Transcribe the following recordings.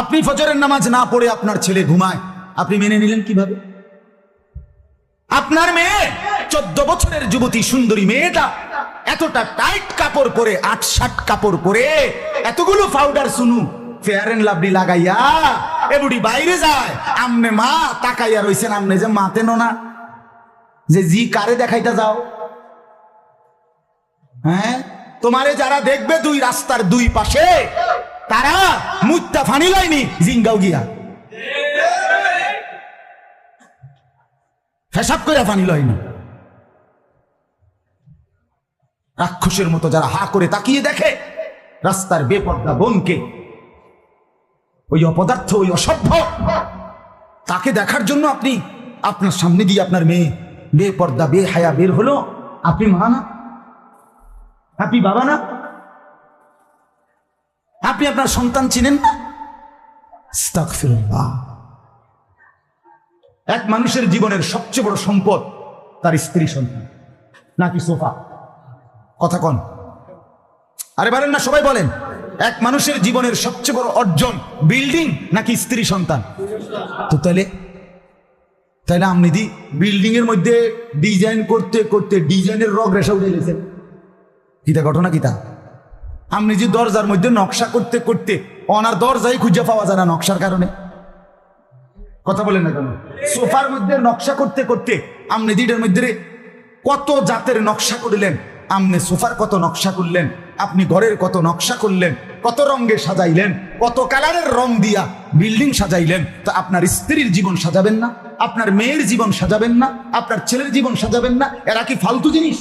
আপনি ফজরের নামাজ না পড়ে আপনার ছেলে ঘুমায়, আপনি মেনে নিলেন কীভাবে? আপনার মেয়ে, চোদ্দ বছরের যুবতী সুন্দরী মেয়েটা, এতটা টাইট কাপড় পরে আট ষাট কাপড় পরে, এতগুলো powder Suno fair and lovely লাগাইয়া বাইরে যায়, আমনে মা তাকাইয়া রইছেন, আমনে যে মাতেন না। যে জি কারে দেখাইতে যাও? হ্যাঁ? তোমারে যারা দেখবে দুই রাস্তার দুই পাশে তারা মুত্তা ফানি লাইনি, জিঙ্গাও গিয়া। ফেসাব করে ফানি লয়নি রাক্ষসের মতো যারা হা করে তাকিয়ে দেখে, রাস্তার বেপর্দা বোনকে। ওই অপদার্থ, ওই অসভ্য, তাকে দেখার জন্য আপনি আপনার সামনে দিয়ে আপনার মেয়ে বেপর্দা বে হায়া বের হলো। আপনি মা না? আপনি বাবা না? আপনি আপনার সন্তান চিনেন? না এক মানুষের জীবনের সবচেয়ে বড় সম্পদ তার স্ত্রী সন্তান নাকি সোফা? কথা কন। আরে বলেন না সবাই বলেন। এক মানুষের জীবনের সবচেয়ে বড় অর্জন বিল্ডিং নাকি স্ত্রী সন্তান? তো তাহলে তাহলে আপনি দি বিল্ডিং এর মধ্যে ডিজাইন করতে করতে ডিজাইনের রগ রেশা উঠে গেছেন কিতা ঘটনা কিতা আপনি যে দরজার মধ্যে নকশা করতে করতে অনার দরজাই খুঁজে পাওয়া যায় না নকশার কারণে। কথা বলেন না কেন? সোফার মধ্যে নকশা করতে করতে আপনি দিটের মধ্যে কত জাতের নকশা করলেন আপনি সোফার কত নকশা করলেন, আপনি ঘরের কত নকশা করলেন, কত রঙে সাজাইলেন, কত কালারের রং দিয়া বিল্ডিং সাজাইলেন, তা আপনার স্ত্রীর জীবন সাজাবেন না, আপনার মেয়ের জীবন সাজাবেন না, আপনার ছেলের জীবন সাজাবেন না, এরা কি ফালতু জিনিস?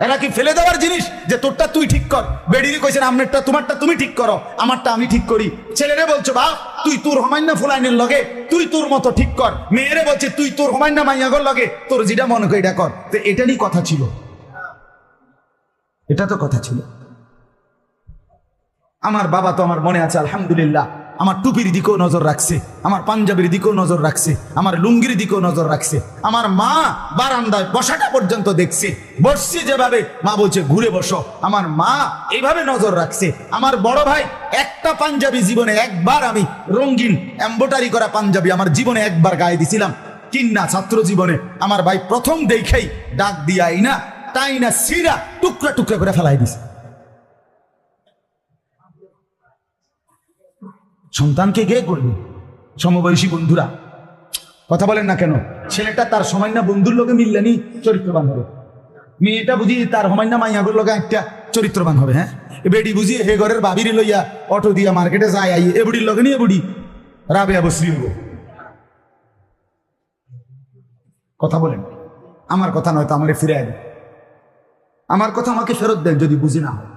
এরা কি ফেলে দেওয়ার জিনিস? যে তোরটা তুই ঠিক কর। বেডিরে কইছেন আমনেরটা, তোমারটা তুমি ঠিক করো। আমারটা আমি ঠিক করি। ছেলেরে বলছো বাপ তুই তোর হমান্য ফুলাইনের লগে? তুই তোর মতো ঠিক কর। মেয়েরে বলছে, তুই তোর হমান্য মাইয়াগর লগে? তোর যেটা মনে করে এটা কর। তো এটারই কথা ছিল। এটা তো কথা ছিল। আমার বাবা তো আমার মনে আছে, আলহামদুলিল্লাহ। আমার টুপির দিকেও নজর রাখছে, আমার পাঞ্জাবির দিকেও নজর রাখছে, আমার লুঙ্গির দিকেও নজর রাখছে, আমার মা বারান্দায় বসাটা পর্যন্ত দেখছে। বসছে যেভাবে, মা বলছে, ঘুরে বসো। আমার মা এইভাবে নজর রাখছে। আমার বড় ভাই একটা পাঞ্জাবি জীবনে একবার আমি রঙিন এম্বোটারি করা পাঞ্জাবি আমার জীবনে একবার গায়ে দিছিলাম। কিন্না ছাত্র জীবনে আমার ভাই প্রথম দেখেই ডাক দিয়াই না, তাই না সিরা টুকরা টুকরা করে ফেলাই দিছে। সন্তানকে গে করবে? সমবয়সী বন্ধুরা, কথা বলেন না কেন? ছেলেটা তার সময় না বন্ধুর লোকে মিললেনি চরিত্রবান হবে। মেয়েটা বুঝি তার সময় না মাইয়াগুর লোকে একটা চরিত্রবান হবে হ্যাঁ? বেডি বুঝি হে ঘরের বাবির লইয়া অটো দিয়া মার্কেটে যায়, আই, এ বুড়ির লগে নিয়ে বুড়ি? রাবে আবশ্রী হব কথা বলেন, আমার কথা নয় তো আমারে ফিরে আমার কথা আমাকে ফেরত দেন যদি বুঝি না হয়।